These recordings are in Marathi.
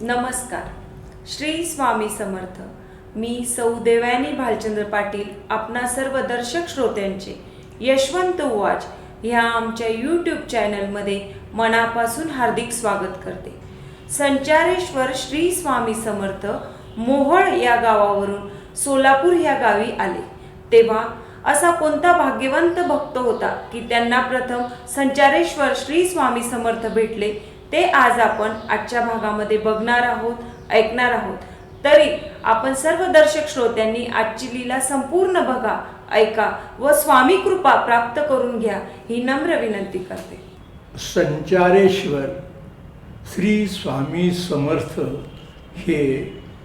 नमस्कार. श्री स्वामी समर्थ. मी सौ देवयानी भालचंद्र पाटील आपणा सर्व दर्शक श्रोत्यांचे यशवंत उवाच ह्या आमच्या यूट्यूब चॅनलमध्ये मनापासून हार्दिक स्वागत करते. संचारेश्वर श्री स्वामी समर्थ मोहळ या गावावरून सोलापूर ह्या गावी आले. तेव्हा असा कोणता भाग्यवंत भक्त होता की त्यांना प्रथम संचारेश्वर श्री स्वामी समर्थ भेटले ते आज आपण आजच्या भागामध्ये बघणार आहोत ऐकणार आहोत. तरी आपण सर्व दर्शक श्रोत्यांनी आजची लीला संपूर्ण बघा ऐका व स्वामी कृपा प्राप्त करून घ्या ही नम्र विनंती करते. संचारेश्वर श्री स्वामी समर्थ हे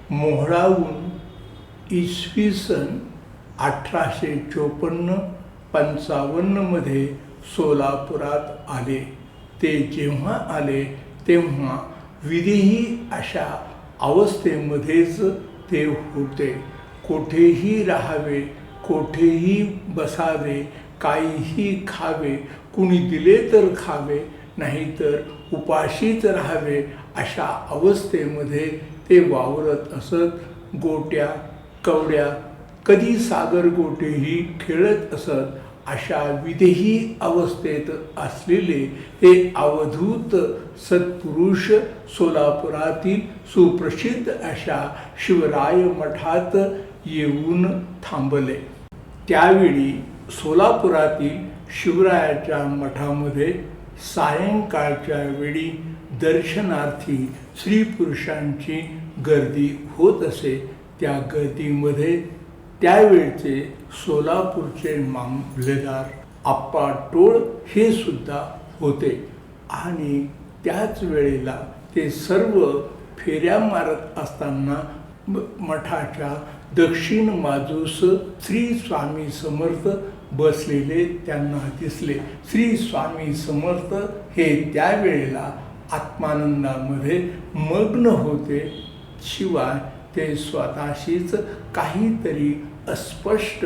मोहळाहून इसवी सन अठराशे चोपन्न पंचावन्नमध्ये सोलापुरात आले. ते जेव्हा आले तेव्हा विधीही अशा अवस्थेमध्येच ते होते. कोठेही राहावे कोठेही बसावे काहीही खावे कुणी दिले तर खावे नाहीतर उपाशीच राहावे अशा अवस्थेमध्ये ते वावरत असत गोट्या कवड्या कधी सागर गोटेही खेळत असत अशा विदेही अवस्थेत असलेले हे अवधूत सत्पुरुष सोलापुरातील सुप्रसिद्ध अशा शिवराय मठात येऊन थांबले. त्यावेळी सोलापुरातील शिवरायाच्या मठामध्ये सायंकाळच्या वेळी दर्शनार्थी स्त्री पुरुषांची गर्दी होत असे. त्या गर्दीमध्ये त्यावेळचे सोलापूरचे मामलेदार आप्पा टोळ हे सुद्धा होते. आणि त्याच वेळेला ते सर्व फेऱ्या मारत असताना म- मठाच्या दक्षिण बाजूस श्री स्वामी समर्थ बसलेले त्यांना दिसले. श्री स्वामी समर्थ हे त्यावेळेला आत्मानंदामध्ये मग्न होते. शिवाय ते स्वतःशीच काहीतरी अस्पष्ट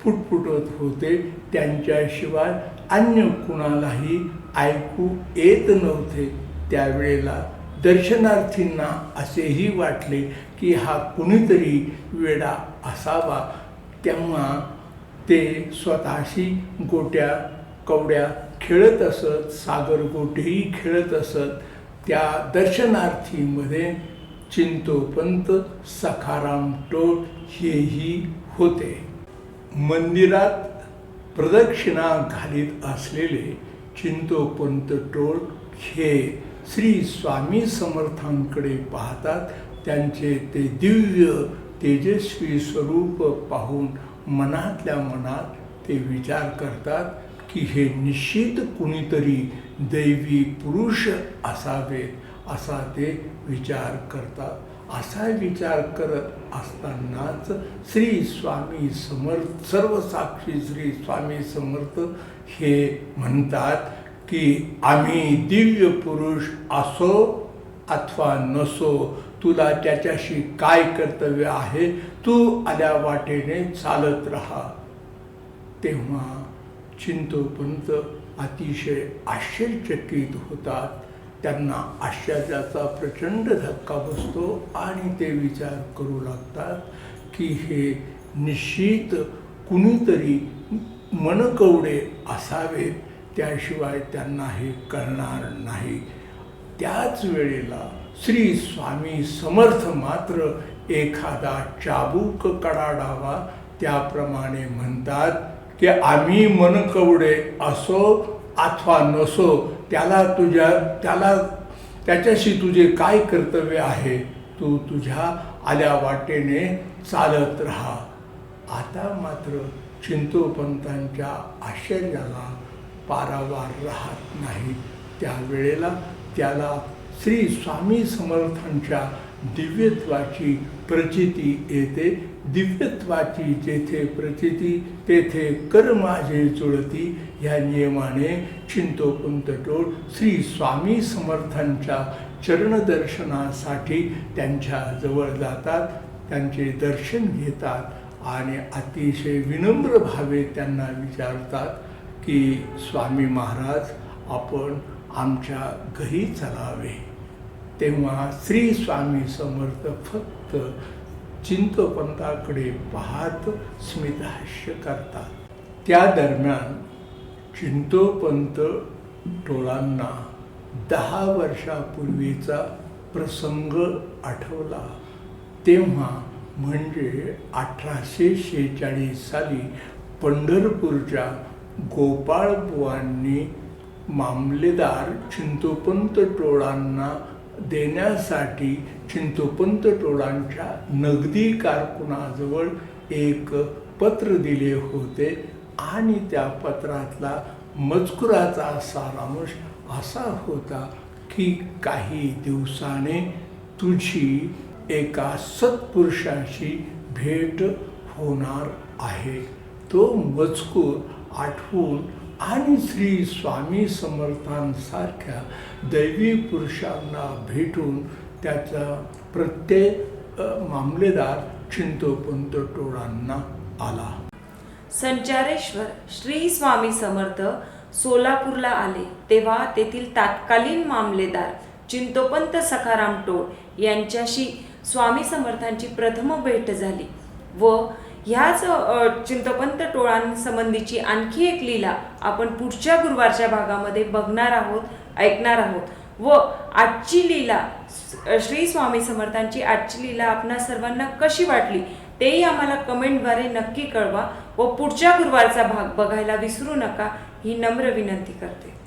फुटफुटत होते. त्यांच्याशिवाय अन्य कुणालाही ऐकू येत नव्हते. त्यावेळेला दर्शनार्थींना असेही वाटले की हा कुणीतरी वेडा असावा. तेव्हा ते स्वतःशी गोट्या कवड्या खेळत असत सागर गोटेही खेळत असत. त्या दर्शनार्थीमध्ये चिंतोपंत सखाराम टोळ हेही होते. मंदिरात प्रदक्षिणा घालीत असलेले चिंतोपंत टोळ हे श्री स्वामी समर्थांकडे पाहतात. त्यांचे ते दिव्य तेजस्वी स्वरूप पाहून मनातल्या मनात ते विचार करतात की हे निश्चित कुणीतरी दैवी पुरुष असावेत. असा ते विचार करतात. असा विचार करत असतानाच श्री स्वामी समर्थ सर्वसाक्षी श्री स्वामी समर्थ हे म्हणतात की आम्ही दिव्य पुरुष असो अथवा नसो तुला त्याच्याशी काय कर्तव्य आहे? तू आल्या वाटेने चालत राहा. तेव्हा चिंतोपंत अतिशय आश्चर्यचकित होतात. त्यांना आश्चर्याचा प्रचंड धक्का बसतो आणि ते विचार करू लागतात की हे निश्चित कुणीतरी मनकवडे असावेत. त्याशिवाय त्यांना हे करणार नाही. त्याच वेळेला श्री स्वामी समर्थ मात्र एखादा चाबूक कडाडावा. त्याप्रमाणे म्हणतात की आम्ही मनकवडे असो अथवा नसो त्याला तुझ्या त्याला त्याच्याशी तुझे काय कर्तव्य आहे? तू तुझ्या आल्या वाटेने चालत राहा. आता मात्र चिंतोपंतांच्या आश्चर्याला पारावार राहत नाही. त्यावेळेला त्याला श्री स्वामी समर्थांच्या दिव्यत्वाची प्रचिती येते. दिव्यत्वाची जेथे प्रचिती तेथे कर माझे जुळती. ह्या नियमाने चिंतोपंत टोळ श्री स्वामी समर्थांच्या चरणदर्शनासाठी त्यांच्या जवळ जातात. त्यांचे दर्शन घेतात आणि अतिशय विनम्र भावे त्यांना विचारतात की स्वामी महाराज आपण आमच्या घरी चलावे. तेव्हा श्री स्वामी समर्थ फक्त चिंतपंताकडे पाहत स्मितहास्य करतात. त्या दरम्यान चिंतोपंत टोळांना दहा वर्षापूर्वीचा प्रसंग आठवला. तेव्हा म्हणजे अठराशे शेहेचाळीस साली पंढरपूरच्या गोपाळबुवांनी मामलेदार चिंतोपंत टोळांना देण्यासाठी चिंतोपंत टोळांच्या नगदी कारकुनाजवळ एक पत्र दिले होते आणि त्या पत्रातला मजकुराचा सारांश असा होता की काही दिवसाने तुझी एका सत्पुरुषाशी भेट होणार आहे. तो मजकूर आठवून आणि श्री स्वामी समर्थांसारख्या दैवी पुरुषांना भेटून त्याचा प्रत्येक मामलेदार चिंतोपंत टोळांना आला. संचारेश्वर श्री स्वामी समर्थ सोलापूरला आले. तेव्हा तेथील तत्कालीन मामलेदार चिंतोपंत सखाराम टोळ यांच्याशी स्वामी समर्थांची प्रथम भेट झाली व ह्याच चिंतपंत टोळांसंबंधीची आणखी एक लीला आपण पुढच्या गुरुवारच्या भागामध्ये बघणार आहोत ऐकणार आहोत. व आजची लीला श्री स्वामी समर्थांची आजची लीला आपणा सर्वांना कशी वाटली तेही आम्हाला कमेंटद्वारे नक्की कळवा व पुढच्या गुरुवारचा भाग बघायला विसरू नका ही नम्र विनंती करते.